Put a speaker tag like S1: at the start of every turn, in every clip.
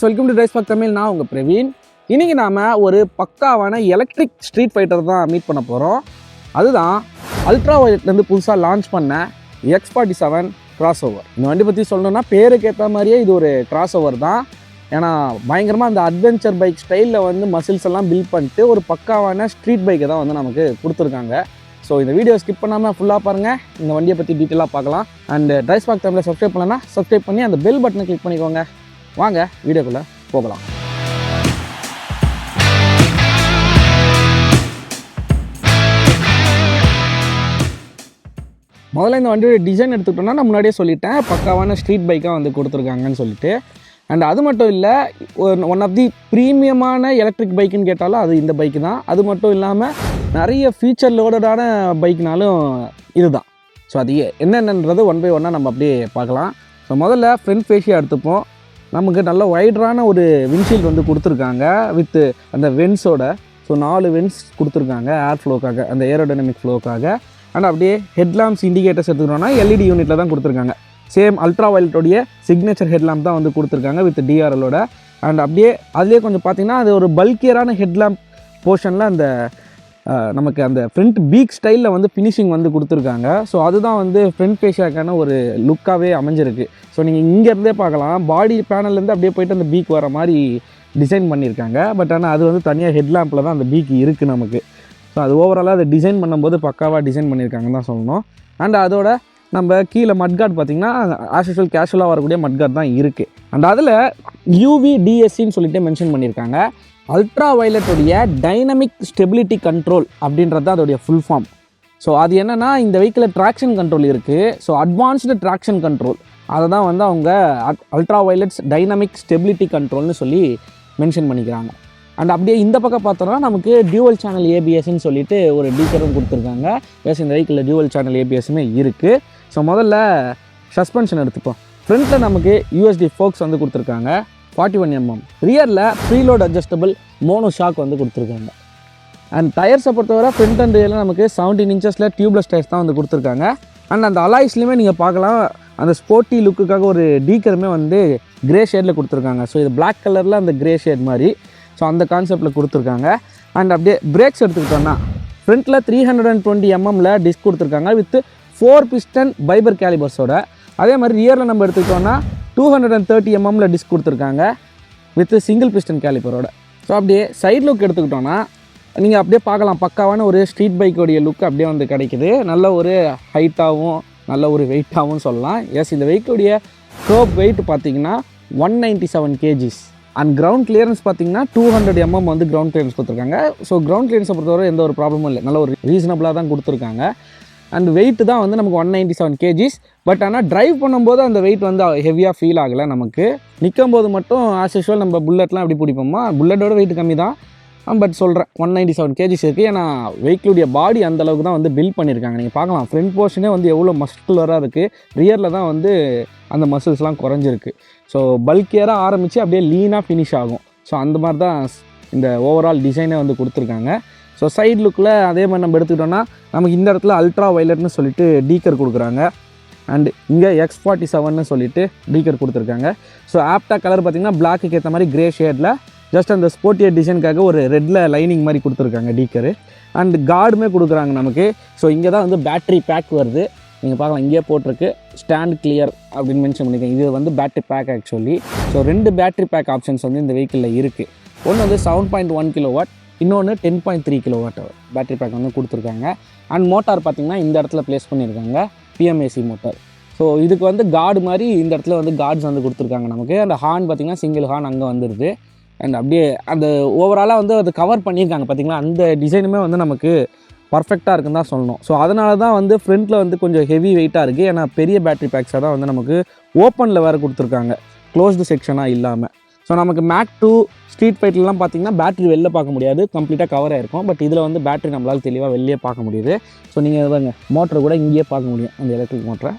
S1: Welcome to rice bag Tamil நான் உங்கள் பிரவீன். இன்றைக்கி நாம் ஒரு பக்காவான எலக்ட்ரிக் ஸ்ட்ரீட் ஃபைட்டர் தான் மீட் பண்ண போகிறோம் அதுதான் அல்ட்ரா வயலட்லேருந்து புதுசாக லான்ச் பண்ண X forty seven cross over இந்த வண்டி பற்றி சொல்லணும்னா பேருக்கு ஏற்ற மாதிரியே இது ஒரு கிராஸ் ஓவர் தான். ஏன்னா பயங்கரமாக அந்த அட்வென்ச்சர் பைக் ஸ்டைலில் வந்து மசில்ஸ் எல்லாம் பில்ட் பண்ணிட்டு ஒரு பக்காவான ஸ்ட்ரீட் பைக்கை தான் வந்து நமக்கு கொடுத்துருக்காங்க. ஸோ இந்த வீடியோ ஸ்கிப் பண்ணாமல் ஃபுல்லாக பாருங்கள் இந்த வண்டியை பற்றி டீட்டெயிலாக பார்க்கலாம். அண்ட் ட்ரைஸ் பாக் தமிழில் சப்ஸ்கிரைப் பண்ணலன்னா சப்ஸ்கிரைப் பண்ணி அந்த பெல் பட்டனை கிளிக் பண்ணிக்கோங்க. வாங்க வீடியோக்குள்ளே போகலாம். முதல்ல இந்த வண்டியோட டிசைன் எடுத்துக்கிட்டோம்னா நான் முன்னாடியே சொல்லிட்டேன் பக்காவான ஸ்ட்ரீட் பைக்காக வந்து கொடுத்துருக்காங்கன்னு சொல்லிட்டு. அண்ட் அது மட்டும் இல்லை ஒன் ஆஃப் தி ப்ரீமியமான எலக்ட்ரிக் பைக்குன்னு கேட்டாலும் அது இந்த பைக்கு தான். அது மட்டும் இல்லாமல் நிறைய ஃபீச்சர் லோடடான பைக்னாலும் இதுதான். ஸோ அது என்னென்னன்றது ஒன் பை ஒன்னாக நம்ம அப்படியே பார்க்கலாம். ஸோ முதல்ல ஃப்ரண்ட் ஃபேஷியாக எடுத்துப்போம். நமக்கு நல்ல ஒய்டரான ஒரு விண்ட்ஷீல்டு வந்து கொடுத்துருக்காங்க வித்து அந்த வென்ஸோட ஸோ நாலு வென்ஸ் கொடுத்துருக்காங்க ஏர் ஃப்ளோக்காக அந்த ஏரோடைனமிக் ஃப்ளோக்காக அண்ட் அப்படியே ஹெட்லாம்ப்ஸ் இண்டிகேட்டர்ஸ் எடுத்துக்கிட்டோம்னா எல்இடி யூனிட்டில் தான் கொடுத்துருக்காங்க. சேம் அல்ட்ரா வயலட்டோடைய சிக்னேச்சர் ஹெட்லாம்ப் தான் வந்து கொடுத்துருக்காங்க வித் டிஆர்எலோட அண்ட் அப்படியே அதுலேயே கொஞ்சம் பார்த்தீங்கன்னா அது ஒரு பல்கியரான ஹெட்லாம்ப் போர்ஷனில் அந்த நமக்கு அந்த ஃப்ரண்ட் பீக் ஸ்டைலில் வந்து ஃபினிஷிங் வந்து கொடுத்துருக்காங்க. ஸோ அதுதான் வந்து ஃப்ரண்ட் ஃபேஷியாக்கான ஒரு லுக்காகவே அமைஞ்சிருக்கு. ஸோ நீங்கள் இங்கேருந்தே பார்க்கலாம். பாடி பேனல்லேருந்து அப்படியே போயிட்டு அந்த பீக் வர மாதிரி டிசைன் பண்ணியிருக்காங்க. பட் ஆனால் அது வந்து தனியாக ஹெட்லாம்பில் தான் அந்த பீக் இருக்குது நமக்கு. ஸோ அது ஓவராலாக அதை டிசைன் பண்ணும்போது பக்காவாக டிசைன் பண்ணியிருக்காங்கன்னு தான் சொல்லணும். அண்ட் அதோட நம்ம கீழே மட்கார்ட் பார்த்தீங்கன்னா ஆஸ் யூஷுவல் கேஷுவலாக வரக்கூடிய மட்கார்ட் தான் இருக்குது அண்ட் அதில் யூவி டிஎஸ்சின்னு சொல்லிட்டு மென்ஷன் பண்ணியிருக்காங்க. அல்ட்ரா வயலட்டுடைய டைனமிக் ஸ்டெபிலிட்டி கண்ட்ரோல் அப்படின்றது தான் அதோடைய ஃபுல் ஃபார்ம் ஸோ அது என்னென்னா இந்த வெஹிக்கிளில் ட்ராக்ஷன் கண்ட்ரோல் இருக்குது ஸோ அட்வான்ஸ்டு ட்ராக்ஷன் கண்ட்ரோல் அதை தான் வந்து அவங்க அல்ட்ரா வயலட்ஸ் டைனமிக் ஸ்டெபிலிட்டி கண்ட்ரோல்னு சொல்லி மென்ஷன் பண்ணிக்கிறாங்க. அண்ட் அப்படியே இந்த பக்கம் பார்த்தோம்னா நமக்கு டியூவல் சேனல் ஏபிஎஸ்ன்னு சொல்லிட்டு ஒரு டீக்கரும் கொடுத்துருக்காங்க. எஸ் இந்த வெஹிக்கிளில் டியூவல் சேனல் ஏபிஎஸ்ஸுமே இருக்குது ஸோ முதல்ல சஸ்பென்ஷன் எடுத்துப்போம். ஃப்ரண்ட்டில் நமக்கு யூஎஸ்டி ஃபோக்ஸ் வந்து கொடுத்துருக்காங்க. ஃபார்ட்டி ஒன் எம்எம் ரியரில் ப்ரீலோட் அட்ஜஸ்டபிள் மோனோ ஷாக் வந்து கொடுத்துருக்காங்க. அண்ட் டயர்ஸை பொறுத்தவரை ஃப்ரண்ட் அண்ட் ரியரில் நமக்கு செவன்டீன் இன்ச்சஸில் டியூப்லெஸ் டயர்ஸ் தான் வந்து கொடுத்துருக்காங்க. அண்ட் அந்த அலாய்ஸ்லையுமே நீங்கள் பார்க்கலாம். அந்த ஸ்போர்ட்டி லுக்குக்காக ஒரு டீக்கருமே வந்து கிரே ஷேடில் கொடுத்துருக்காங்க. ஸோ இது பிளாக் கலரில் அந்த கிரே ஷேட் மாதிரி. ஸோ அந்த கான்செப்டில் கொடுத்துருக்காங்க. அண்ட் அப்படியே பிரேக்ஸ் எடுத்துக்கிட்டோன்னா ஃப்ரண்ட்டில் த்ரீ ஹண்ட்ரட் அண்ட் டுவெண்ட்டி எம்எம்மில் டிஸ்க் கொடுத்துருக்காங்க. வித் ஃபோர் பிஸ்டன் பைபர் கேலிபர்ஸோட அதே மாதிரி ரியரில் நம்ம எடுத்துக்கிட்டோன்னா டூ ஹண்ட்ரட் அண்ட் தேர்ட்டி எம்எம்மில் டிஸ்க் கொடுத்துருக்காங்க வித் சிங்கிள் பிஸ்டன் கேலிபரோட ஸோ அப்படியே சைடு லுக் எடுத்துக்கிட்டோன்னா நீங்கள் அப்படியே பார்க்கலாம். பக்காவான ஒரு ஸ்ட்ரீட் பைக்கோடைய லுக் அப்படியே வந்து கிடைக்குது. நல்ல ஒரு ஹைட்டாகவும் நல்ல ஒரு வெயிட்டாகவும் சொல்லலாம். எஸ் இந்த வெஹிக்கோடைய கர்ப் வெயிட் பார்த்தீங்கன்னா one ninety seven kgs and ground clearance பார்த்தீங்கன்னா டூ ஹண்ட்ரட் எம்எம் வந்து கிரவுண்ட் கிளியரன்ஸ் கொடுத்துருக்காங்க. ஸோ கிரவுண்ட் கிளியரன்ஸை பொறுத்தவரை எந்த ஒரு ப்ராப்ளமும் இல்லை. நல்ல ஒரு ரீசனபிளாக தான் கொடுத்துருக்காங்க. அண்ட் வெயிட் தான் வந்து நமக்கு one ninety seven kgs but ஆனால் ட்ரைவ் பண்ணும்போது அந்த வெயிட் வந்து ஹெவியாக ஃபீல் ஆகலை நமக்கு. நிற்கும் போது மட்டும் ஆஸ் யூஷுவல் நம்ம புல்லட்லாம் எப்படி பிடிப்போமா? புல்லட்டோட வெயிட் கம்மி தான். பட் சொல்கிறேன் ஒன் நைன்ட்டி செவன் கேஜிஸ் இருக்குது ஏன்னா வெஹிக்கிளுடைய பாடி அந்தளவுக்கு தான் வந்து பில்ட் பண்ணியிருக்காங்க நீங்கள் பார்க்கலாம் ஃப்ரண்ட் போர்ஷனே வந்து எவ்வளோ மஸ்குலராக இருக்குது ரியரில் தான் வந்து அந்த மசில்ஸ்லாம் குறைஞ்சிருக்கு. ஸோ பல்கியராக ஆரம்பித்து அப்படியே லீனாக ஃபினிஷ் ஆகும். ஸோ அந்த மாதிரி தான் இந்த ஓவரால் டிசைனே வந்து கொடுத்துருக்காங்க. ஸோ சைடு லுக்கில் அதே மாதிரி நம்ம எடுத்துக்கிட்டோம்னா நமக்கு இந்த இடத்துல அல்ட்ரா வயலட்னு சொல்லிட்டு டீக்கர் கொடுக்குறாங்க. அண்ட் இங்கே எக்ஸ் ஃபார்ட்டி செவன்னு சொல்லிட்டு டீக்கர் கொடுத்துருக்காங்க. ஸோ ஆப்டா கலர் பார்த்திங்கன்னா பிளாக்கு ஏற்ற மாதிரி கிரே ஷேடில் ஜஸ்ட் அந்த ஸ்போர்ட்டியர் டிசைனுக்காக ஒரு ரெட்டில் லைனிங் மாதிரி கொடுத்துருக்காங்க டீக்கரு அண்ட் கார்டுமே கொடுக்குறாங்க நமக்கு. ஸோ இங்கே தான் வந்து பேட்டரி பேக் வருது. நீங்கள் பார்க்கலாம் இங்கேயே போட்டிருக்கு. ஸ்டாண்ட் கிளியர் அப்படின்னு மென்ஷன் பண்ணியிருக்கேன் இது வந்து பேட்டரி பேக் ஆக்சுவலி ஸோ ரெண்டு பேட்டரி பேக் ஆப்ஷன்ஸ் வந்து இந்த வெஹிக்கிளில் இருக்குது ஒன்று வந்து seven point one kilo watt இன்னொன்று ten point three kilowatt battery pack வந்து கொடுத்துருக்காங்க. அண்ட் மோட்டார் பார்த்தீங்கன்னா இந்த இடத்துல ப்ளேஸ் பண்ணியிருக்காங்க. பிஎம்ஏசி மோட்டார் ஸோ இதுக்கு வந்து கார்டு மாதிரி இந்த இடத்துல வந்து கார்ட்ஸ் வந்து கொடுத்துருக்காங்க நமக்கு. அந்த ஹார்ன் பார்த்தீங்கன்னா சிங்கிள் ஹார்ன் அங்கே வந்துடுது அண்ட் அப்படியே அந்த ஓவராலாக வந்து அது கவர் பண்ணியிருக்காங்க பார்த்தீங்களா அந்த டிசைனுமே வந்து நமக்கு பர்ஃபெக்டாக இருக்குன்னு தான் சொல்லணும். ஸோ அதனால தான் வந்து ஃப்ரண்ட்டில் வந்து கொஞ்சம் ஹெவி வெயிட்டாக இருக்குது ஏன்னா பெரிய பேட்டரி பேக்ஸாக தான் வந்து நமக்கு ஓப்பனில் வேறு கொடுத்துருக்காங்க. க்ளோஸ்டு செக்ஷனாக இல்லாமல் ஸோ நமக்கு மேக் டூ ஸ்ட்ரீட் ஃபைட்லலாம் பார்த்தீங்கன்னா பேட்டரி வெளில பார்க்க முடியாது. கம்ப்ளீட்டாக கவர் ஆகிருக்கும் பட் இதில் வந்து பேட்டரி நம்மளால் தெளிவாக வெளியே பார்க்க முடியுது. ஸோ நீங்கள் பாருங்க. மோட்டர் கூட இங்கேயே பார்க்க முடியும். அந்த எலக்ட்ரிக் மோட்டரை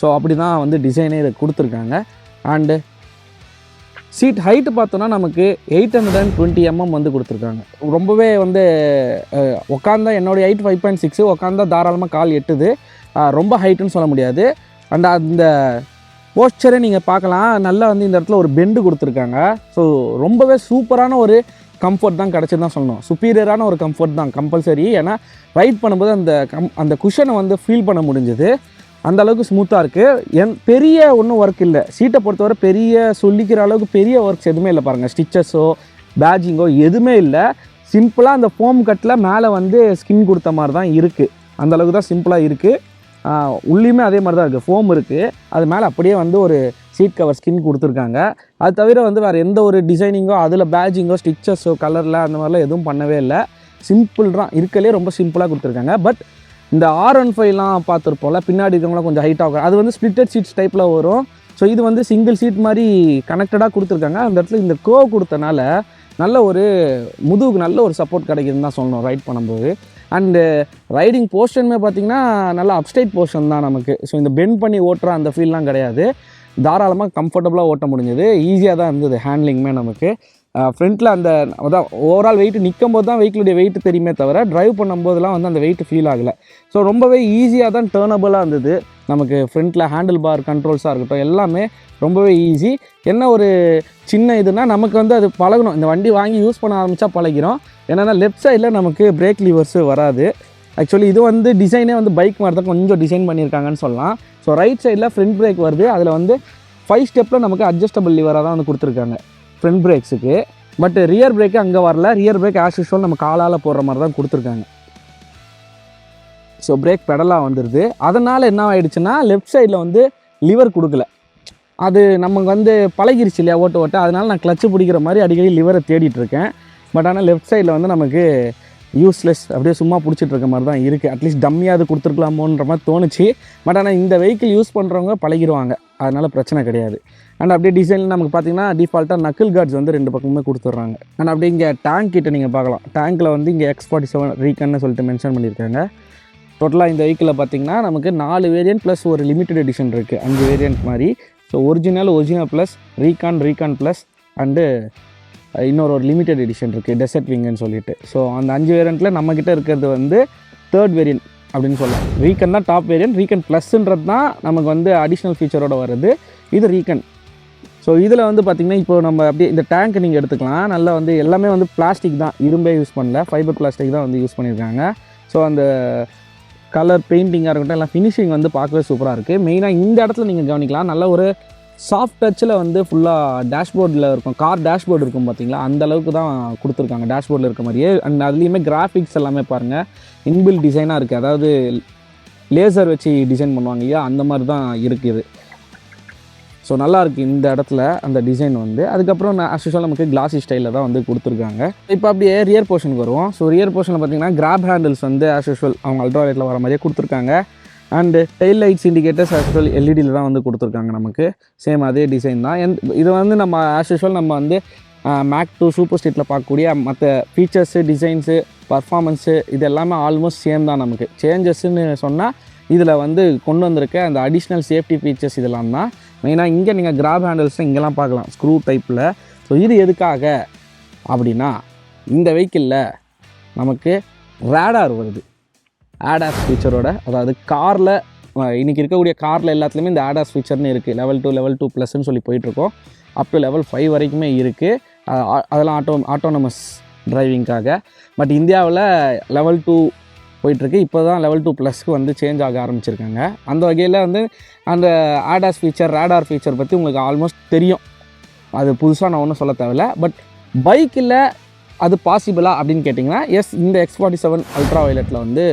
S1: ஸோ அப்படி தான் வந்து டிசைனே இதை கொடுத்துருக்காங்க. அண்டு சீட் ஹைட்டு பார்த்தோன்னா நமக்கு eight hundred and twenty mm வந்து கொடுத்துருக்காங்க. ரொம்பவே வந்து உட்காந்தா உக்காந்தா என்னுடைய ஹைட் ஃபைவ் பாயிண்ட் சிக்ஸு உக்காந்தா தாராளமாக கால் எட்டுது. ரொம்ப ஹைட்டுன்னு சொல்ல முடியாது. அண்ட் அந்த போஸ்டரை நீங்கள் பார்க்கலாம். நல்லா வந்து இந்த இடத்துல ஒரு பெண்டு கொடுத்துருக்காங்க. ஸோ ரொம்பவே சூப்பரான ஒரு கம்ஃபர்ட் தான் கிடச்சி தான் சொல்லணும். சுப்பீரியரான ஒரு கம்ஃபர்ட் தான் கம்பல்சரி ஏன்னா ரைட் பண்ணும்போது அந்த கம் அந்த குஷனை வந்து ஃபீல் பண்ண முடிஞ்சுது. அந்த அளவுக்கு ஸ்மூத்தாக இருக்குது என் பெரிய ஒன்றும் ஒர்க் இல்லை. சீட்டை பொறுத்தவரை பெரிய சொல்லிக்கிற அளவுக்கு பெரிய ஒர்க்ஸ் எதுவுமே இல்லை பாருங்கள் ஸ்டிச்சஸோ பேஜிங்கோ எதுவுமே இல்லை. சிம்பிளாக அந்த ஃபோம் கட்டில் மேலே வந்து ஸ்கின் கொடுத்த மாதிரி தான் இருக்குது அந்த அளவுக்கு தான் சிம்பிளாக இருக்குது உள்ளேயுமே அதே மாதிரி தான் இருக்குது ஃபோம் இருக்குது அது மேலே அப்படியே வந்து ஒரு சீட் கவர் ஸ்கின் கொடுத்துருக்காங்க. அது தவிர வந்து வேறு எந்த ஒரு டிசைனிங்கோ அதில் பேஜிங்கோ ஸ்டிச்சஸோ கலரில் அந்த மாதிரிலாம் எதுவும் பண்ணவே இல்லை. சிம்பிள் தான். இருக்கலே ரொம்ப சிம்பிளாக கொடுத்துருக்காங்க. பட் இந்த ஆர் ஒன் ஃபைவ்லாம் பார்த்துருப்போம்ல பின்னாடி இருக்கவங்களாம் கொஞ்சம் ஹைட் ஆகும் அது வந்து ஸ்பிளிட்டட் சீட்ஸ் டைப்பில் வரும். ஸோ இது வந்து சிங்கிள் சீட் மாதிரி கனெக்டடாக கொடுத்துருக்காங்க. அந்த இடத்துல இந்த கோ கொடுத்தனால நல்ல ஒரு முதுகுக்கு நல்ல ஒரு சப்போர்ட் கிடைக்குதுன்னு தான் சொல்லணும். ரைட் பண்ணும்போது. அண்டு ரைடிங் போர்ஷனுமே பார்த்தீங்கன்னா நல்லா அப்ஸ்டைட் போர்ஷன் தான் நமக்கு. ஸோ இந்த பெண்ட் பண்ணி ஓட்டுற அந்த ஃபீல்லாம் கிடையாது. தாராளமாக கம்ஃபர்டபுளாக ஓட்ட முடிஞ்சது. ஈஸியாக தான் இருந்தது ஹேண்ட்லிங்குமே நமக்கு. ஃப்ரண்ட்டில் அந்த அதான் ஓவரால் வெயிட் நிற்கும் போது தான் வெஹிக்கிளுடைய வெயிட் தெரியுமே தவிர ட்ரைவ் பண்ணும்போதெல்லாம் வந்து அந்த வெயிட் ஃபீல் ஆகலை. ஸோ ரொம்பவே ஈஸியாக தான் டேர்னபுளாக இருந்தது. நமக்கு ஃப்ரண்ட்டில் ஹேண்டில் பார் கண்ட்ரோல்ஸாக இருக்கட்டும் எல்லாமே ரொம்பவே ஈஸி என்ன ஒரு சின்ன இதுனா நமக்கு வந்து அது பழகணும். இந்த வண்டி வாங்கி யூஸ் பண்ண ஆரம்பித்தா பழகிறோம் என்னென்னா லெஃப்ட் சைடில் நமக்கு பிரேக் லீவர்ஸு வராது. ஆக்சுவலி இது வந்து டிசைனே வந்து பைக் மாதிரி தான் கொஞ்சம் டிசைன் பண்ணியிருக்காங்கன்னு சொல்லலாம். ஸோ ரைட் சைடில் ஃப்ரண்ட் பிரேக் வருது. அதில் வந்து ஃபைவ் ஸ்டெப்பில் நமக்கு அட்ஜஸ்டபிள் லிவராக தான் வந்து கொடுத்துருக்காங்க. ஃப்ரண்ட் பிரேக்ஸுக்கு பட் ரியர் பிரேக்கு அங்கே வரல. ரியர் பிரேக் ஆஸ் யூஷுவல் நம்ம காலால் போடுற மாதிரி தான் கொடுத்துருக்காங்க. ஸோ பிரேக் பெடலாக வந்துடுது அதனால் என்ன ஆகிடுச்சுன்னா லெஃப்ட் சைடில் வந்து லிவர் கொடுக்கல. அது நமக்கு வந்து பழகிருச்சு இல்லையா ஓட்ட ஓட்ட. அதனால் நான் கிளச்சு பிடிக்கிற மாதிரி அடிக்கடி லிவரை தேடிட்டுருக்கேன் பட் ஆனால் லெஃப்ட் சைடில் வந்து நமக்கு யூஸ்லெஸ் அப்படியே சும்மா பிடிச்சிட்டு இருக்க மாதிரி தான் இருக்குது அட்லீஸ்ட் டம்மியாவது கொடுத்துருக்கலாமோன்ற மாதிரி தோணுச்சு. பட் ஆனால் இந்த வெஹிக்கிள் யூஸ் பண்ணுறவங்க பழகிடுவாங்க அதனால் பிரச்சனை கிடையாது. அண்ட் அப்படியே டிசைனில் நமக்கு பார்த்தீங்கன்னா டிஃபால்ட்டாக நக்கிள் கார்ட்ஸ் வந்து ரெண்டு பக்கமுமே கொடுத்துட்றாங்க. அண்ட் அப்படியே இங்கே டேங்க் கிட்ட நீங்கள் பார்க்கலாம். டேங்க்கில் வந்து இங்கே எக்ஸ் ஃபார்ட்டி செவன் ரீகன்னு சொல்லிட்டு மென்ஷன் பண்ணியிருக்காங்க. டோட்டலாக இந்த வெஹிக்கிளில் பார்த்தீங்கன்னா நமக்கு நாலு வேரியன்ட் ப்ளஸ் ஒரு லிமிட்டட் எடிஷன் இருக்குது அஞ்சு வேரியன்ட் மாதிரி. So original original plus recon recon plus and இன்னொரு ஒரு லிமிட்டட் எடிஷன் இருக்குது டெசர்ட் விங்குன்னு சொல்லிட்டு. ஸோ அந்த அஞ்சு வேரியண்ட்டில் நம்மக்கிட்ட இருக்கிறது வந்து தேர்ட் வேரியன்ட் அப்படின்னு சொல்லலாம். ரீகன் தான் டாப் வேரியன்ட் ரீகன் ப்ளஸ்ன்றது தான் நமக்கு வந்து அடிஷ்னல் ஃபீச்சரோட வருது. இது ரீகன் ஸோ இதில் வந்து பார்த்திங்கன்னா இப்போ நம்ம அப்படியே இந்த டேங்க் நீங்கள் எடுத்துக்கலாம். நல்லா வந்து எல்லாமே வந்து பிளாஸ்டிக் தான். இரும்பே யூஸ் பண்ணல. ஃபைபர் பிளாஸ்டிக் தான் வந்து யூஸ் பண்ணியிருக்காங்க ஸோ அந்த கலர் பெயிண்டிங்காக இருக்கட்டும் எல்லாம் ஃபினிஷிங் வந்து பார்க்கவே சூப்பராக இருக்குது மெயினாக இந்த இடத்துல நீங்கள் கவனிக்கலாம். நல்ல ஒரு சாஃப்ட் டச்சில் வந்து ஃபுல்லாக டேஷ்போர்டில் இருக்கும். கார் டேஷ்போர்டு இருக்கும் பார்த்தீங்களா அந்த அளவுக்கு தான் கொடுத்துருக்காங்க டேஷ்போர்டில் இருக்க மாதிரியே. அண்ட் அதுலேயுமே கிராஃபிக்ஸ் எல்லாமே பாருங்கள் இன்பில் டிசைனாக இருக்குது அதாவது லேசர் வச்சு டிசைன் பண்ணுவாங்க இல்லையா? அந்த மாதிரி தான் இருக்குது ஸோ நல்லாயிருக்கு இந்த இடத்துல அந்த டிசைன் வந்து. அதுக்கப்புறம் ஆஸ் யூஷுவல் நமக்கு கிளாசி ஸ்டைலில் தான் வந்து கொடுத்துருக்காங்க. இப்போ அப்படியே ரியர் போர்ஷனுக்கு வருவோம். ஸோ ரியர் போர்ஷனில் பார்த்தீங்கன்னா கிராப் ஹேண்டில்ஸ் வந்து ஆஸ் யூஷுவல் அவங்க அல்ட்ராலைட்டில் வர மாதிரியே கொடுத்துருக்காங்க. And tail lights indicators as usual எல்இடியில் தான் வந்து கொடுத்துருக்காங்க நமக்கு. சேம் அதே டிசைன் தான். எந்த இது வந்து நம்ம ஆஸ் யூஷுவல் நம்ம வந்து மேக் டூ சூப்பர் ஸ்ட்ரீட்டில் பார்க்கக்கூடிய மற்ற ஃபீச்சர்ஸு டிசைன்ஸு பர்ஃபார்மன்ஸு இது எல்லாமே ஆல்மோஸ்ட் சேம் தான் நமக்கு. சேஞ்சஸ்ன்னு சொன்னால் இதில் வந்து கொண்டு வந்திருக்க அந்த அடிஷ்னல் சேஃப்டி ஃபீச்சர்ஸ் இதெல்லாம் தான். மெயினாக இங்கே நீங்கள் கிராப் ஹேண்டில்ஸ் இங்கெல்லாம் பார்க்கலாம். ஸ்க்ரூ டைப்பில் ஸோ இது எதுக்காக? அப்படின்னா இந்த வெஹிக்கிளில் நமக்கு ரேடார் வருது. ஆடாஸ் ஃபீச்சரோட அதாவது காரில் இன்றைக்கி இருக்கக்கூடிய காரில் எல்லாத்துலேயுமே இந்த ஆடாஸ் ஃபீச்சர்னு இருக்குது லெவல் டூ லெவல் டூ ப்ளஸ்ன்னு சொல்லி போயிட்டுருக்கோம். அப் டு லெவல் ஃபைவ் வரைக்குமே இருக்குது அதெல்லாம் ஆட்டோ ஆட்டோனமஸ் டிரைவிங்காக பட் இந்தியாவில் லெவல் டூ போயிட்டுருக்கு. இப்போ தான் லெவல் டூ ப்ளஸ்க்கு வந்து சேஞ்ச் ஆக ஆரம்பிச்சிருக்காங்க. அந்த வகையில் வந்து அந்த ஆடாஸ் ஃபீச்சர் ரேடார் ஃபீச்சர் பற்றி உங்களுக்கு ஆல்மோஸ்ட் தெரியும். அது புதுசாக நான் ஒன்றும் சொல்ல தேவையில்ல. பட் பைக்கில் அது பாசிபிளா அப்படின்னு கேட்டிங்கன்னா எஸ் இந்த எக்ஸ் ஃபார்ட்டி செவன் அல்ட்ரா வயலட்டில் வந்து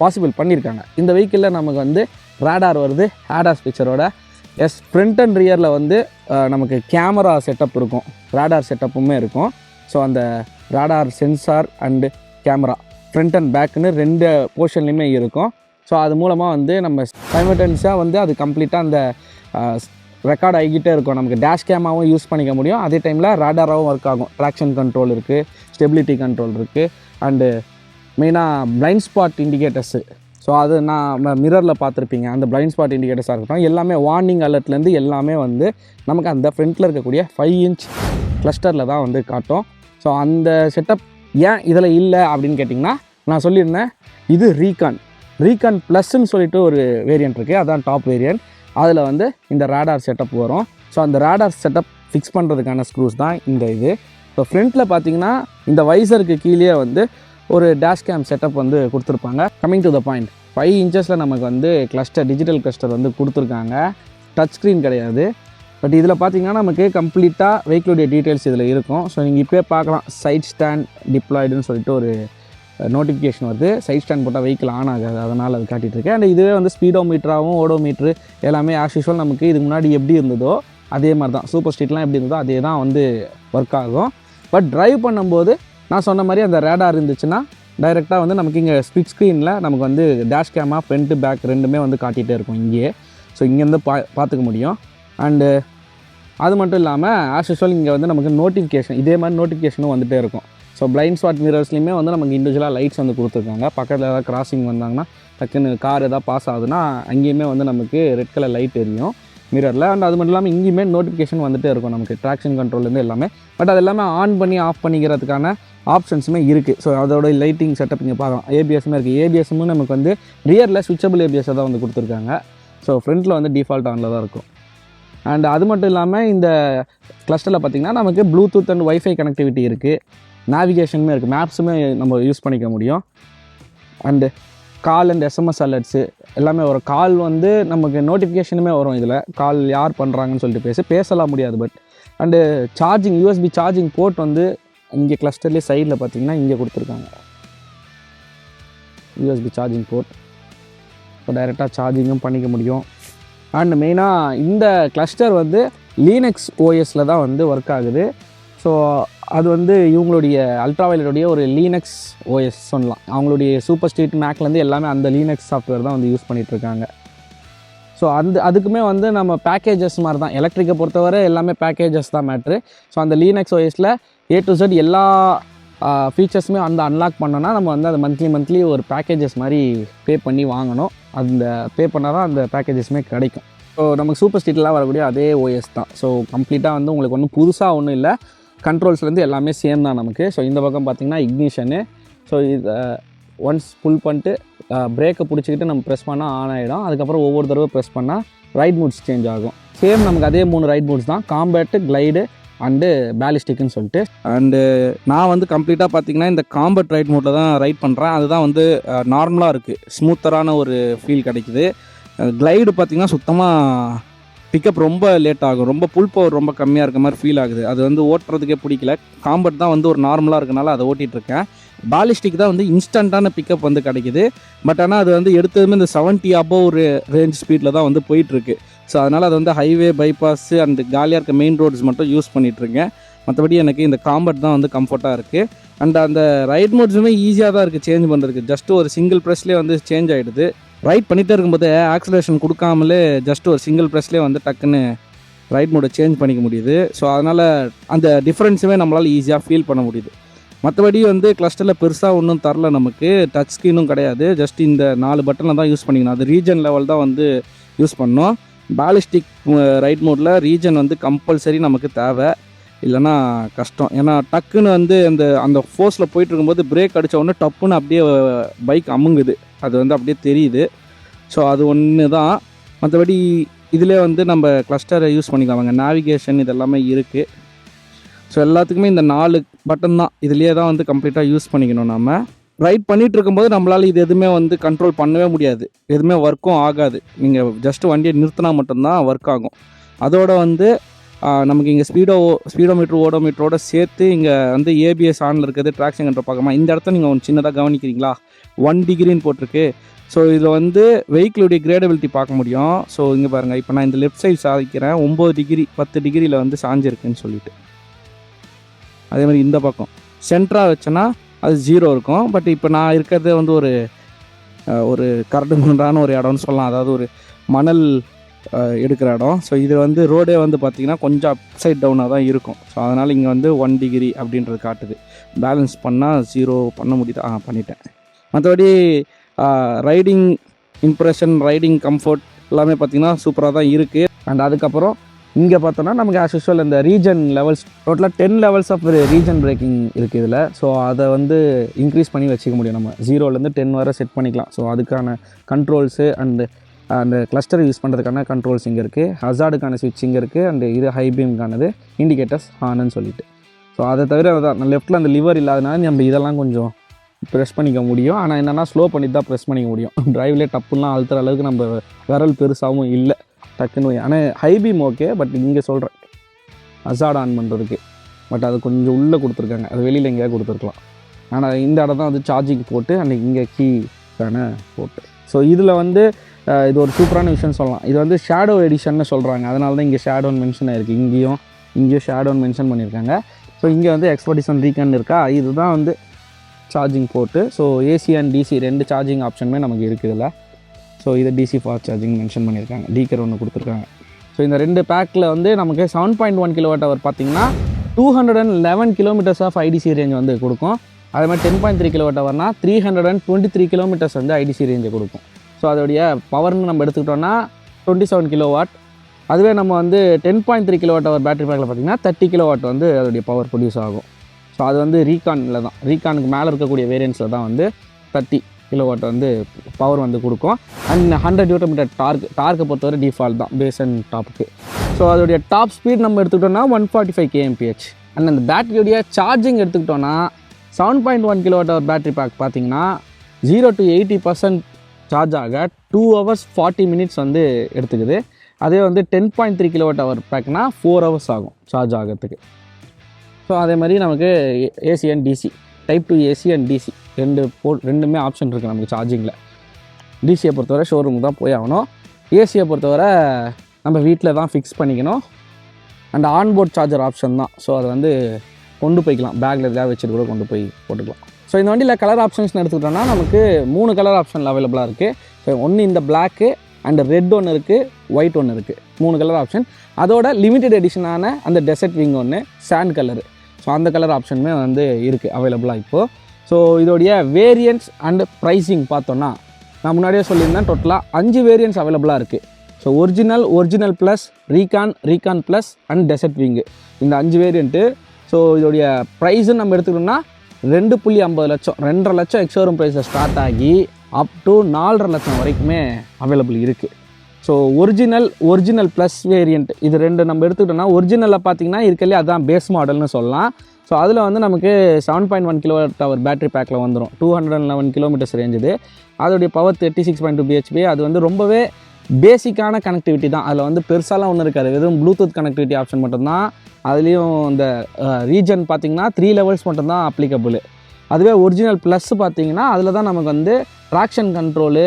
S1: பாசிபிள் பண்ணியிருக்காங்க. இந்த வெஹிக்கிளில் நமக்கு வந்து ரேடார் வருது ஆடாஸ் ஃபீச்சரோட எஸ் ஃப்ரண்ட் அண்ட் ரியரில் வந்து நமக்கு கேமரா செட்டப் இருக்கும். ரேடார் செட்டப்புமே இருக்கும். ஸோ அந்த radar sensor and camera front and பேக்குன்னு ரெண்டு போர்ஷன்லையுமே இருக்கும். ஸோ அது மூலமாக வந்து நம்ம சைமல்டன்ஸாக வந்து அது கம்ப்ளீட்டாக அந்த ரெக்கார்ட் ஆகிக்கிட்டே இருக்கும். நமக்கு டேஷ் கேமாவும் யூஸ் பண்ணிக்க முடியும். அதே டைமில் ரேடாராகவும் ஒர்க் ஆகும். ட்ராக்ஷன் கண்ட்ரோல் இருக்குது ஸ்டெபிலிட்டி கண்ட்ரோல் இருக்குது அண்டு மெயினாக பிளைண்ட் ஸ்பாட் இண்டிகேட்டர்ஸு ஸோ அது நான் மிரரில் பார்த்துருப்பீங்க. அந்த பிளைண்ட் ஸ்பாட் இண்டிகேட்டர்ஸாக இருக்கட்டும். எல்லாமே வார்னிங் அலர்ட்லேருந்து எல்லாமே வந்து நமக்கு அந்த ஃப்ரண்ட்டில் இருக்கக்கூடிய ஃபைவ் இன்ச் கிளஸ்டரில் தான் வந்து காட்டும். ஸோ அந்த செட்டப் ஏன் இதில் இல்லை அப்படின்னு கேட்டிங்கன்னா நான் சொல்லியிருந்தேன் இது ரீகான் ரீகான் ப்ளஸ்ன்னு சொல்லிட்டு ஒரு வேரியன்ட் இருக்குது அதான் டாப் வேரியன்ட் அதில் வந்து இந்த ரேடார் செட்டப் வரும். ஸோ அந்த ரேடார் செட்டப் ஃபிக்ஸ் பண்ணுறதுக்கான ஸ்க்ரூஸ் தான் இந்த இது. இப்போ ஃப்ரண்ட்டில் பார்த்தீங்கன்னா இந்த வைசருக்கு கீழே வந்து ஒரு டேஷ் கேம் செட்டப் வந்து கொடுத்துருப்பாங்க. Coming to the point five இன்ச்சஸில் நமக்கு வந்து கிளஸ்டர் டிஜிட்டல் கிளஸ்டர் வந்து கொடுத்துருக்காங்க. டச் ஸ்க்ரீன் கிடையாது. பட் இதில் பார்த்தீங்கன்னா நமக்கு கம்ப்ளீட்டாக வெஹிக்கிளுடைய டீட்டெயில்ஸ் இதில் இருக்கும். ஸோ நீங்கள் இப்போயே பார்க்கலாம். சைட் ஸ்டாண்ட் டிப்ளாய்டுன்னு சொல்லிட்டு ஒரு நோட்டிஃபிகேஷன் வருது. சைட் ஸ்டாண்ட் போட்டால் வெஹிக்கிள் ஆன் ஆகாது. அதனால் அது காட்டிகிட்ருக்கேன் அண்ட் இதுவே வந்து ஸ்பீடோ மீட்டராகவும் ஓடோ மீட்ரு எல்லாமே ஆஸ் யூஷுவல் நமக்கு இதுக்கு முன்னாடி எப்படி இருந்ததோ அதே மாதிரி தான் சூப்பர் ஸ்ட்ரீட்லாம் எப்படி இருந்ததோ அதே தான் வந்து ஒர்க் ஆகும். பட் ட்ரைவ் பண்ணும்போது நான் சொன்ன மாதிரி அந்த ரேடார் இருந்துச்சுன்னா டைரெக்டாக வந்து நமக்கு இங்கே ஸ்பிட் ஸ்க்ரீனில் நமக்கு வந்து டேஷ் கேமா ஃப்ரண்ட்டு பேக் ரெண்டுமே வந்து காட்டிகிட்டே இருக்கும் இங்கேயே. ஸோ இங்கேருந்து பா பார்த்துக்க முடியும். அண்டு அது மட்டும் இல்லாமல் ஆஸ் யூஸ்வல் இங்கே வந்து நமக்கு நோட்டிஃபிகேஷன் இதே மாதிரி நோட்டிஃபிகேஷனும் வந்துகிட்டே இருக்கும். ஸோ பிளைண்ட் ஸ்பாட் மிரர்ஸ்லையுமே வந்து நமக்கு இண்டிவிஜுவலாக லைட்ஸ் வந்து கொடுத்துருக்காங்க. பக்கத்தில் ஏதாவது கிராசிங் வந்தாங்கன்னா டக்குன்னு கார் எதாவது பாஸ் ஆகுதுன்னா அங்கேயுமே வந்து நமக்கு ரெட் கலர் லைட் எரியும் மிரரில் அண்ட் அது மட்டும் இல்லாமல் இங்கேயுமே நோட்டிஃபிகேஷன் வந்துட்டே இருக்கும் நமக்கு ட்ராக்ஷன் கண்ட்ரோல்லேருந்து எல்லாமே. பட் அது எல்லாமே ஆன் பண்ணி ஆஃப் பண்ணிக்கிறதுக்கான ஆப்ஷன்ஸுமே இருக்குது ஸோ அதோட லைட்டிங் செட்டப் இங்கே பார்க்கலாம். ஏபிஎஸ்மே இருக்குது ஏபிஎஸ்ஸும் நமக்கு வந்து ரியரில் சுவிச்சபிள் ஏபிஎஸ்ஸை தான் வந்து கொடுத்துருக்காங்க. ஸோ ஃப்ரண்ட்டில் வந்து டிஃபால்ட் ஆனில் தான் இருக்கும். அண்ட் அது மட்டும் இல்லாமல் இந்த கிளஸ்டரில் பார்த்திங்கன்னா நமக்கு ப்ளூடூத் அண்ட் ஒய்ஃபை கனெக்டிவிட்டி இருக்குது நேவிகேஷனுமே இருக்குது மேப்ஸுமே நம்ம யூஸ் பண்ணிக்க முடியும். And call and SMS alerts எல்லாமே வரும். கால் வந்து நமக்கு நோட்டிஃபிகேஷனுமே வரும் இதில். கால் யார் பண்ணுறாங்கன்னு சொல்லிட்டு பேசி பேசலாம் முடியாது but and charging USB charging port வந்து இங்கே கிளஸ்டர்லேயே சைடில் பார்த்தீங்கன்னா இங்கே கொடுத்துருக்காங்க. யூஎஸ்பி சார்ஜிங் போர்ட் இப்போ டைரெக்டாக சார்ஜிங்கும் பண்ணிக்க முடியும். அண்ட் மெயினாக இந்த கிளஸ்டர் வந்து லீனக்ஸ் ஓஎஸில் தான் வந்து ஒர்க் ஆகுது. ஸோ அது வந்து இவங்களுடைய அல்ட்ராவைலருடைய ஒரு லீனக்ஸ் ஓஎஸ் சொல்லலாம். அவங்களுடைய சூப்பர் ஸ்ட்ரீட் மேக்லேருந்து எல்லாமே அந்த லீனக்ஸ் சாஃப்ட்வேர் தான் வந்து யூஸ் பண்ணிகிட்ருக்காங்க ஸோ அந்த அதுக்குமே வந்து நம்ம பேக்கேஜஸ் மாதிரி தான் எலக்ட்ரிக்கை பொறுத்தவரை எல்லாமே பேக்கேஜஸ் தான் மேட்ரு ஸோ அந்த லீனக்ஸ் ஓஎஸில் ஏ டு ஜெட் எல்லா ஃபீச்சர்ஸுமே அந்த அன்லாக் பண்ணோன்னா நம்ம வந்து அதை மந்த்லி மந்த்லி ஒரு பேக்கேஜஸ் மாதிரி பே பண்ணி வாங்கணும். அந்த பே பண்ணால் தான் அந்த பேக்கேஜஸ்மே கிடைக்கும். ஸோ நமக்கு சூப்பர் ஸ்ட்ரீட்லாம் வரக்கூடிய அதே ஓஎஸ் தான். ஸோ கம்ப்ளீட்டாக வந்து உங்களுக்கு ஒன்றும் புதுசாக ஒன்றும் இல்லை. கண்ட்ரோல்ஸ்லேருந்து எல்லாமே சேம் தான் நமக்கு. ஸோ இந்த பக்கம் பார்த்திங்கன்னா இக்னிஷனு ஸோ இதை ஒன்ஸ் புல் பண்ணிட்டு பிரேக்கை பிடிச்சிக்கிட்டு நம்ம ப்ரெஸ் பண்ணால் ஆன் ஆகிடும் அதுக்கப்புறம் ஒவ்வொரு தடவை ப்ரெஸ் பண்ணால் ரைட் மூட்ஸ் சேஞ்ச் ஆகும். சேம் நமக்கு அதே மூணு ரைட் மூட்ஸ் தான். காம்பேட்டு கிளைடு அண்டு பேலிஸ்டிக்னு சொல்லிட்டு. அண்டு நான் வந்து கம்ப்ளீட்டாக பார்த்தீங்கன்னா இந்த காம்பட் ரைட் மூட்டில் தான் ரைட் பண்ணுறேன் அதுதான் வந்து நார்மலாக இருக்குது ஸ்மூத்தரான ஒரு ஃபீல் கிடைக்குது. கிளைடு பார்த்திங்கன்னா சுத்தமாக பிக்கப் ரொம்ப லேட் ஆகும். ரொம்ப புல் பவர் ரொம்ப கம்மியாக இருக்க மாதிரி ஃபீல் ஆகுது. அது வந்து ஓட்டுறதுக்கே பிடிக்கல. காம்பட் தான் வந்து ஒரு நார்மலாக இருக்கனால அதை ஓட்டிகிட்டு இருக்கேன். பாலிஸ்டிக் தான் வந்து இன்ஸ்டண்ட்டான பிக்கப் வந்து கிடைக்குது. பட் ஆனால் அது வந்து எடுத்ததுமே இந்த செவன்ட்டி அபோவ் ஒரு ரேஞ்ச் ஸ்பீடில் தான் வந்து போயிட்டுருக்கு ஸோ அதனால் அது வந்து ஹைவே பைபாஸ் அண்ட் காலியாக இருக்க மெயின் ரோட்ஸ் மட்டும் யூஸ் பண்ணிகிட்ருக்கேன் மற்றபடி எனக்கு இந்த காம்பட் தான் வந்து கம்ஃபர்ட்டாக இருக்குது அண்ட் அந்த ரைட் மோட்ஸுமே ஈஸியாக தான் இருக்குது சேஞ்ச் பண்ணுறதுக்கு ஜஸ்ட் ஒரு சிங்கிள் ப்ரெஸ்லேயே வந்து சேஞ்ச் ஆகிடுது ரைட் பண்ணிகிட்டே இருக்கும்போது ஆக்சலேஷன் கொடுக்காமலே ஜஸ்ட் ஒரு சிங்கிள் ப்ரெஸ்லேயே வந்து டக்குன்னு ரைட் மோடை சேஞ்ச் பண்ணிக்க முடியுது. ஸோ அதனால் அந்த டிஃப்ரென்ஸுமே நம்மளால் ஈஸியாக ஃபீல் பண்ண முடியுது. மற்றபடி வந்து கிளஸ்டரில் பெருசாக ஒன்றும் தரல நமக்கு. டச் ஸ்க்ரீனும் கிடையாது. ஜஸ்ட் இந்த நாலு பட்டனை தான் யூஸ் பண்ணிக்கணும். அது ரீஜன் லெவல் தான் வந்து யூஸ் பண்ணோம் பாலிஸ்டிக் ரைட் மோடில் ரீஜன் வந்து கம்பல்சரி நமக்கு தேவை. இல்லைன்னா கஷ்டம். ஏன்னா டக்குன்னு வந்து அந்த அந்த ஃபோர்ஸில் போயிட்டு இருக்கும்போது பிரேக் அடித்த உடனே டப்புன்னு அப்படியே பைக் அமுங்குது. அது வந்து அப்படியே தெரியுது. ஸோ அது ஒன்று தான் மற்றபடி இதிலே வந்து நம்ம கிளஸ்டரை யூஸ் பண்ணிக்கலாமாங்க நேவிகேஷன் இதெல்லாமே இருக்குது ஸோ எல்லாத்துக்குமே இந்த நாலு பட்டன் தான். இதுலேயே தான் வந்து கம்ப்ளீட்டாக யூஸ் பண்ணிக்கணும் நம்ம ரைட் பண்ணிகிட்டு இருக்கும்போது நம்மளால் இது எதுவுமே வந்து கண்ட்ரோல் பண்ணவே முடியாது. எதுவுமே ஒர்க்கும் ஆகாது. நீங்கள் ஜஸ்ட் வண்டியை நிறுத்தினா மட்டும்தான் ஒர்க் ஆகும். அதோட வந்து நமக்கு இங்கே ஸ்பீடோ ஸ்பீடோமீட்டர் ஓடோமீட்டரோட சேர்த்து இங்கே வந்து ஏபிஎஸ் ஆனில் இருக்கிறது ட்ராக்ஷன் கண்ட்ரோல் பார்க்கமா இந்த இடத்த நீங்கள் ஒன்று சின்னதாக கவனிக்கிறீங்களா? ஒன் டிகிரின்னு போட்டிருக்கு. ஸோ இதில் வந்து வெஹிக்கிளுடைய கிரேடபிலிட்டி பார்க்க முடியும். ஸோ இங்கே பாருங்கள் இப்போ நான் இந்த லெஃப்ட் சைடு சாதிக்கிறேன். ஒம்பது டிகிரி பத்து டிகிரியில் வந்து சாஞ்சிருக்குன்னு சொல்லிட்டு. அதே மாதிரி இந்த பக்கம். சென்டராக வச்சேன்னா அது ஜீரோ இருக்கும். பட் இப்போ நான் இருக்கிறது வந்து ஒரு ஒரு கரடு முரண்டான ஒரு இடம்னு சொல்லலாம். அதாவது ஒரு மணல் எடுக்கிற இடம். ஸோ இது வந்து ரோடே வந்து பார்த்திங்கன்னா கொஞ்சம் அப் சைட் டவுனாக தான் இருக்கும். ஸோ அதனால் இங்கே வந்து ஒன் டிகிரி அப்படின்றது காட்டுது. பேலன்ஸ் பண்ணால் ஜீரோ பண்ண முடியுது. ஆ பண்ணிட்டேன். மற்றபடி ரைடிங் இம்ப்ரெஷன் ரைடிங் கம்ஃபர்ட் எல்லாமே பார்த்திங்கன்னா சூப்பராக தான் இருக்குது அண்ட் அதுக்கப்புறம் இங்கே பார்த்தோன்னா நமக்கு ஆஸ் யூஸ்வல் இந்த ரீஜன் லெவல்ஸ் டோட்டலாக ten levels of regen braking இருக்குது இதில். ஸோ அதை வந்து இன்க்ரீஸ் பண்ணி வச்சுக்க முடியும் நம்ம. ஜீரோலேருந்து டென் வரை செட் பண்ணிக்கலாம். ஸோ அதுக்கான கண்ட்ரோல்ஸு அண்டு அந்த கிளஸ்டர் யூஸ் பண்ணுறதுக்கான கண்ட்ரோல்ஸ் இங்கே இருக்குது ஹசார்டுக்கான ஸ்விட்ச் இங்கே இருக்குது அண்ட் இது ஹைபீம்கானது இண்டிகேட்டர்ஸ் ஆனுன்னு சொல்லிட்டு. ஸோ அதை தவிர அதான் லெஃப்ட்டில் அந்த லிவர் இல்லாதனால நம்ம இதெல்லாம் கொஞ்சம் ப்ரெஸ் பண்ணிக்க முடியும். ஆனால் என்னென்னா ஸ்லோ பண்ணி தான் ப்ரெஸ் பண்ணிக்க முடியும். டிரைவ்லேயே டப்புலாம் அழுத்துற அளவுக்கு நம்ம விரல் பெருசாகவும் இல்லை. டக்குன்னு ஆனால் ஹைபீம் ஓகே பட் இங்கே சொல்கிறேன் ஹசார்ட் ஆன் பண்ணுறதுக்கு பட் அது கொஞ்சம் உள்ளே கொடுத்துருக்காங்க. அது வெளியில் எங்கேயா கொடுத்துருக்கலாம். ஆனால் இந்த இடம் தான் வந்து சார்ஜிங் போட்டு அன்றைக்கி இங்கே கீக்கான போட்டு. ஸோ இதில் வந்து இது ஒரு சூப்பரான விஷயம் சொல்லலாம். இது வந்து ஷேடோ எடிஷன்னு சொல்கிறாங்க அதனால தான் இங்கே ஷேடோன் மென்ஷன் ஆயிருக்கு. இங்கேயும் இங்கேயும் ஷேடோன் மென்ஷன் பண்ணியிருக்காங்க. ஸோ இங்கே வந்து எக்ஸ்பர்டிசன் ரீகன் இருக்கா? இதுதான் வந்து charging port so AC and DC ரெண்டு சார்ஜிங் ஆப்ஷனுமே நமக்கு இருக்குது ஸோ இதை டிசி ஃபாஸ்ட் சார்ஜிங் மென்ஷன் பண்ணியிருக்காங்க. டீக்கர் ஒன்று கொடுத்துருக்காங்க. ஸோ இந்த ரெண்டு பேக்கில் வந்து நமக்கு seven point one kilowatt hour பார்த்தீங்கன்னா two hundred and eleven kilometres of IDC range வந்து கொடுக்கும். அதே மாதிரி ten point three kilowatt ஹவர்னா three hundred and twenty three kilometres வந்து ஐடிசி ரேஞ்சை கொடுக்கும். ஸோ அதோடைய பவர்னு நம்ம எடுத்துக்கிட்டோன்னா டுவெண்ட்டி செவன் கிலோ வாட் அதுவே நம்ம வந்து ten point three kilowatt hour battery பேக்கில் பார்த்தீங்கன்னா தேர்ட்டி கிலோ வாட் வந்து அதோடைய பவர் ப்ரொடியூஸ் ஆகும். ஸோ அது வந்து ரீகானில் தான். ரீகானுக்கு மேலே இருக்கக்கூடிய வேரியன்ஸில் தான் வந்து தேர்ட்டி கிலோவாட் வந்து பவர் வந்து கொடுக்கும். அண்ட் ஹண்ட்ரட் நியூட்டர் டார்க் டார்க்கை பொறுத்தவரை டிஃபால்ட் தான் பேஸ் அண்ட் டாப்புக்கு ஸோ அதோடைய டாப் ஸ்பீட் நம்ம எடுத்துக்கிட்டோம்னா one forty five KMPH and அந்த பேட்டரியோடைய சார்ஜிங் எடுத்துக்கிட்டோன்னா seven point one kilowatt hour battery pack பார்த்தீங்கன்னா zero to eighty percent charge ஆக டூ ஹவர்ஸ் ஃபார்ட்டி மினிட்ஸ் வந்து எடுத்துக்குது. அதே வந்து ten point three kilowatt hour பேக்னா four hours ஆகும் சார்ஜ் ஆகிறதுக்கு. ஸோ அதே மாதிரி நமக்கு AC and DC type two AC and DC ரெண்டு போ ரெண்டுமே ஆப்ஷன் இருக்குது நமக்கு சார்ஜிங்கில் டிசியை பொறுத்தவரை ஷோரூமுக்கு தான் போய் ஆகணும். ஏசியை பொறுத்தவரை நம்ம வீட்டில் தான் ஃபிக்ஸ் பண்ணிக்கணும். அண்ட் ஆன்போர்ட் சார்ஜர் ஆப்ஷன் தான். ஸோ அதை வந்து கொண்டு போய்க்கலாம். பேக்கில் எதாவது வச்சுட்டு கூட கொண்டு போய் போட்டுக்கலாம். ஸோ இந்த வண்டியில் கலர் ஆப்ஷன்ஸ் எடுத்துக்கிட்டோம்னா நமக்கு மூணு கலர் ஆப்ஷனில் அவைலபிளாக இருக்குது ஸோ ஒன்று இந்த பிளாக்கு அண்ட் ரெட் ஒன்று இருக்குது ஒயிட் ஒன்று இருக்குது மூணு கலர் ஆப்ஷன் அதோட லிமிடெட் எடிஷனான அந்த டெசர்ட் விங் ஒன்று சாண்ட் கலரு ஸோ அந்த கலர் ஆப்ஷனுமே வந்து இருக்குது அவைலபிளாக இப்போது ஸோ இதோடைய வேரியன்ஸ் அண்ட் ப்ரைஸிங் பார்த்தோன்னா நான் முன்னாடியே சொல்லியிருந்தேன் டோட்டலாக அஞ்சு வேரியன்ஸ் அவைலபிளாக இருக்குது so original original plus recon recon plus and desert wing இந்த அஞ்சு வேரியண்ட்டு ஸோ இதோடைய ப்ரைஸுன்னு நம்ம எடுத்துக்கிட்டோம்னா ரெண்டு புள்ளி ஐம்பது லட்சம் ரெண்டரை லட்சம் எக்ஸோரூம் ப்ரைஸில் ஸ்டார்ட் ஆகி அப் டு நாலரை லட்சம் வரைக்குமே அவைலபிள் இருக்குது so original original plus variant இது ரெண்டு நம்ம எடுத்துக்கிட்டோம்னா ஒரிஜினலில் பார்த்தீங்கன்னா இருக்கலே அதுதான் பேஸ் மாடல்னு சொல்லலாம். ஸோ அதில் வந்து நமக்கு seven point one kilowatt hour battery பேக்கில் வந்துடும் two hundred and eleven kilometres ரேஞ்சுது அதோடைய power thirty six point two BHP அது வந்து ரொம்பவே பேசிக்கான கனெக்டிவிட்டி தான். அதில் வந்து பெருசாலாம் ஒன்றும் இருக்காது. வெறும் ப்ளூடூத் கனெக்டிவிட்டி ஆப்ஷன் மட்டும்தான். அதுலேயும் இந்த ரீஜன் பார்த்தீங்கன்னா த்ரீ லெவல்ஸ் மட்டும்தான் அப்ளிகபிள் அதுவே ஒரிஜினல் ப்ளஸ் பார்த்தீங்கன்னா அதில் தான் நமக்கு வந்து ட்ராக்ஷன் கண்ட்ரோலு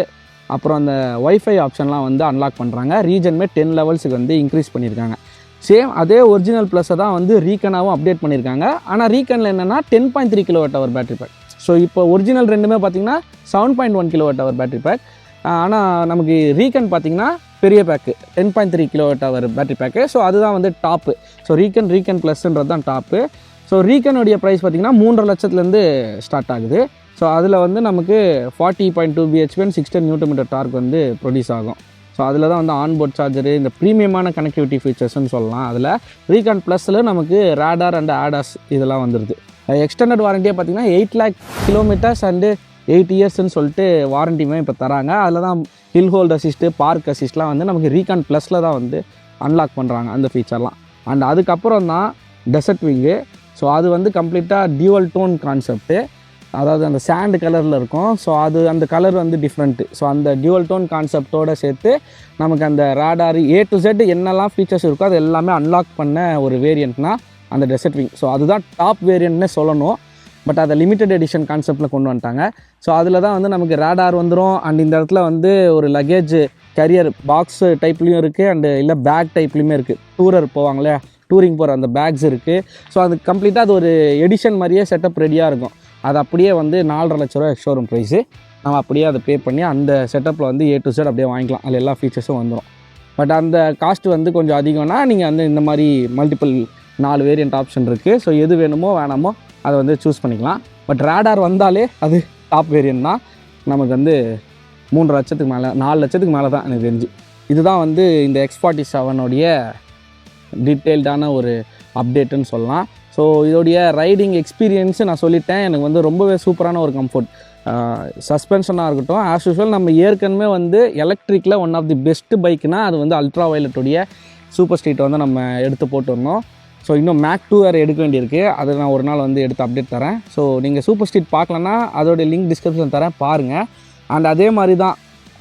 S1: அப்புறம் அந்த ஒய்ஃபை ஆப்ஷன்லாம் வந்து அன்லாக் பண்ணுறாங்க ரீஜன்மே டென் லெவல்ஸுக்கு வந்து இன்க்ரீஸ் பண்ணியிருக்காங்க சேம் அதே ஒரிஜினல் ப்ளஸ்ஸை தான் வந்து ரீகனாகவும் அப்டேட் பண்ணியிருக்காங்க ஆனால் ரீகனில் என்னென்னா ten point three kilowatt hour battery pack so இப்போ ஒரிஜினல் ரெண்டுமே பார்த்தீங்கன்னா seven point one kilowatt hour battery pack ஆனால் நமக்கு ரீகன் பார்த்தீங்கன்னா பெரிய pack ten point three kilo hour battery pack so அதுதான் வந்து டாப்பு ஸோ ரீகன் ரீகன் ப்ளஸ்ன்றது தான் டாப்பு ஸோ ரீகனுடைய ப்ரைஸ் பார்த்தீங்கன்னா மூன்றரை லட்சத்துலேருந்து ஸ்டார்ட் ஆகுது. ஸோ அதில் வந்து நமக்கு forty point two BHP and sixteen metre torque வந்து ப்ரொடியூஸ் ஆகும். ஸோ அதில் தான் வந்து ஆன்போர்ட் சார்ஜரு இந்த ப்ரீமியமான கனெக்டிவிட்டி ஃபீச்சர்ஸ்னு சொல்லலாம். அதில் ரீகான் ப்ளஸில் நமக்கு ரேடார் அண்ட் ஆடாஸ் இதெல்லாம் வந்துடுது எக்ஸ்டெண்டட் வாரண்டியாக பார்த்தீங்கன்னா eight lakh kilometres and eight இயர்ஸ்ன்னு சொல்லிட்டு வாரண்டியுமே இப்போ தராங்க. அதில் தான் ஹில் ஹோல்ட் அசிஸ்ட்டு பார்க் அசிஸ்ட்லாம் வந்து நமக்கு ரீகான் ப்ளஸில் தான் வந்து அன்லாக் பண்ணுறாங்க அந்த ஃபீச்சர்லாம் அண்ட் அதுக்கப்புறம் தான் டெசர்ட் விங்கு ஸோ அது வந்து கம்ப்ளீட்டாக டியூவல் டோன் கான்செப்ட்டு அதாவது அந்த சாண்டு கலரில் இருக்கும். ஸோ அது அந்த கலர் வந்து டிஃப்ரெண்ட்டு ஸோ அந்த டியூவல் டோன் கான்செப்டோடு சேர்த்து நமக்கு அந்த ரேடார் ஏ டு செட் என்னெல்லாம் ஃபீச்சர்ஸ் இருக்கோ அது எல்லாமே அன்லாக் பண்ண ஒரு வேரியண்ட்னா அந்த டெசர்ட் விங் ஸோ அதுதான் டாப் வேரியண்ட்னே சொல்லணும். பட் அதை லிமிட்டட் எடிஷன் கான்செப்ட்டில் கொண்டு வந்துட்டாங்க. ஸோ அதில் தான் வந்து நமக்கு ரேடார் வந்துடும் அண்ட் இந்த இடத்துல வந்து ஒரு லக்கேஜ் கரியர் பாக்ஸ் டைப்லேயும் இருக்குது அண்டு இல்லை பேக் டைப்லேயுமே இருக்குது டூரர் போவாங்களே டூரிங் போகிற அந்த பேக்ஸ் இருக்குது ஸோ அது கம்ப்ளீட்டாக அது ஒரு எடிஷன் மாதிரியே செட்டப் ரெடியாக இருக்கும். அது அப்படியே வந்து நாலரை லட்ச ரூபா ஷோரூம் ப்ரைஸு நம்ம அப்படியே அதை பே பண்ணி அந்த செட்டப்பில் வந்து ஏ டு செட் அப்படியே வாங்கிக்கலாம். அதில் எல்லா ஃபீச்சர்ஸும் வந்துடும் பட் அந்த காஸ்ட் வந்து கொஞ்சம் அதிகம்னா நீங்கள் வந்து இந்த மாதிரி மல்டிபிள் நாலு வேரியண்ட் ஆப்ஷன் இருக்குது ஸோ எது வேணுமோ வேணாமோ அதை வந்து சூஸ் பண்ணிக்கலாம். பட் ரேடார் வந்தாலே அது டாப் வேரியன்ட் தான். நமக்கு வந்து மூன்று லட்சத்துக்கு மேலே நாலு லட்சத்துக்கு மேலே தான் எனக்கு தெரிஞ்சு. இதுதான் வந்து இந்த எக்ஸ் ஃபார்ட்டி செவனுடைய டீட்டெயில்டான ஒரு அப்டேட்டுன்னு சொல்லலாம். ஸோ இதோடைய ரைடிங் எக்ஸ்பீரியன்ஸு நான் சொல்லிட்டேன். எனக்கு வந்து ரொம்பவே சூப்பரான ஒரு கம்ஃபர்ட் சஸ்பென்ஷனாக இருக்கட்டும் ஆஸ் யூஸ்வல் நம்ம ஏற்கனவே வந்து எலக்ட்ரிக்கில் ஒன் ஆஃப் தி பெஸ்ட்டு பைக்குனால் அது வந்து அல்ட்ரா வயலட்டுடைய சூப்பர் ஸ்ட்ரீட் வந்து நம்ம எடுத்து போட்டுருந்தோம் ஸோ இன்னும் மேக் டூ வேறு எடுக்க வேண்டியிருக்கு. அதை நான் ஒரு நாள் வந்து எடுத்து அப்டேட் தரேன். ஸோ நீங்கள் சூப்பர் ஸ்ட்ரீட் பார்க்கலன்னா அதோடைய லிங்க் டிஸ்கிரிப்ஷன் தரேன். பாருங்கள் அண்ட் அதே மாதிரி தான்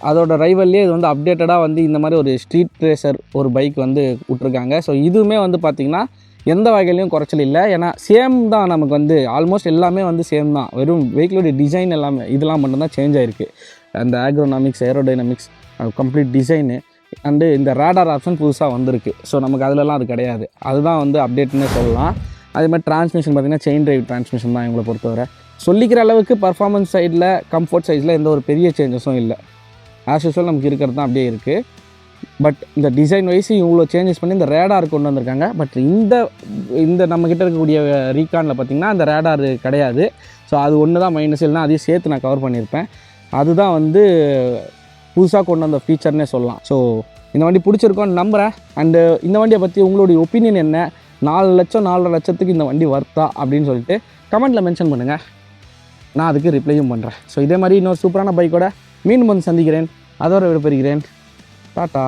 S1: அதோட ரைவல்லே இது வந்து அப்டேட்டடாக வந்து இந்த மாதிரி ஒரு ஸ்ட்ரீட் ரேசர் ஒரு பைக் வந்து விட்ருக்காங்க ஸோ இதுவுமே வந்து பார்த்திங்கன்னா எந்த வகையிலையும் குறைச்சல் இல்லை. ஏன்னா சேம் தான் நமக்கு வந்து ஆல்மோஸ்ட் எல்லாமே வந்து சேம் தான். வெறும் வெஹிக்கிளோடைய டிசைன் எல்லாமே இதெல்லாம் மட்டும்தான் சேஞ்ச் ஆகிருக்கு அந்த ergonomics aerodynamics complete design and இந்த ரேடார் ஆப்ஷன் புதுசாக வந்திருக்கு. ஸோ நமக்கு அதிலலாம் அது கிடையாது. அதுதான் வந்து அப்டேட்னே சொல்லலாம். அதே மாதிரி டிரான்ஸ்மிஷன் பார்த்திங்கன்னா செயின் டிரைவ் டிரான்ஸ்மிஷன் தான் எங்களை பொறுத்தவரை. சொல்லிக்கிற அளவுக்கு பர்ஃபார்மன்ஸ் சைடில் கம்ஃபர்ட் சைடில் எந்த ஒரு பெரிய சேஞ்சஸும் இல்லை. ஆஸ் யூஸ்வல் நமக்கு இருக்கிறது தான் அப்படியே இருக்குது பட் இந்த டிசைன் வைஸ் இவ்வளோ சேஞ்சஸ் பண்ணி இந்த ரேடார் கொண்டு வந்திருக்காங்க. பட் இந்த இந்த நம்மக்கிட்ட இருக்கக்கூடிய ரீகானில் பார்த்திங்கன்னா அந்த ரேடார் கிடையாது. ஸோ அது ஒன்று தான் மைனஸ் இல்லைனா அதையும் சேர்த்து நான் கவர் பண்ணியிருப்பேன். அதுதான் வந்து புதுசாக கொண்டு வந்த ஃபீச்சர்னே சொல்லலாம். ஸோ இந்த வண்டி பிடிச்சிருக்கோன்னு நம்புகிறேன் அண்டு இந்த வண்டியை பற்றி உங்களுடைய ஒப்பீனியன் என்ன? நாலு லட்சம் நாலரை லட்சத்துக்கு இந்த வண்டி வர்த்தா அப்படின்னு சொல்லிட்டு கமெண்ட்டில் மென்ஷன் பண்ணுங்கள் நான் அதுக்கு ரிப்ளையும் பண்ணுறேன் ஸோ இதே மாதிரி இன்னொரு சூப்பரான பைக்கோட மீண்டும் வந்து சந்திக்கிறேன். அதோட விடைபெறுகிறேன். டாட்டா.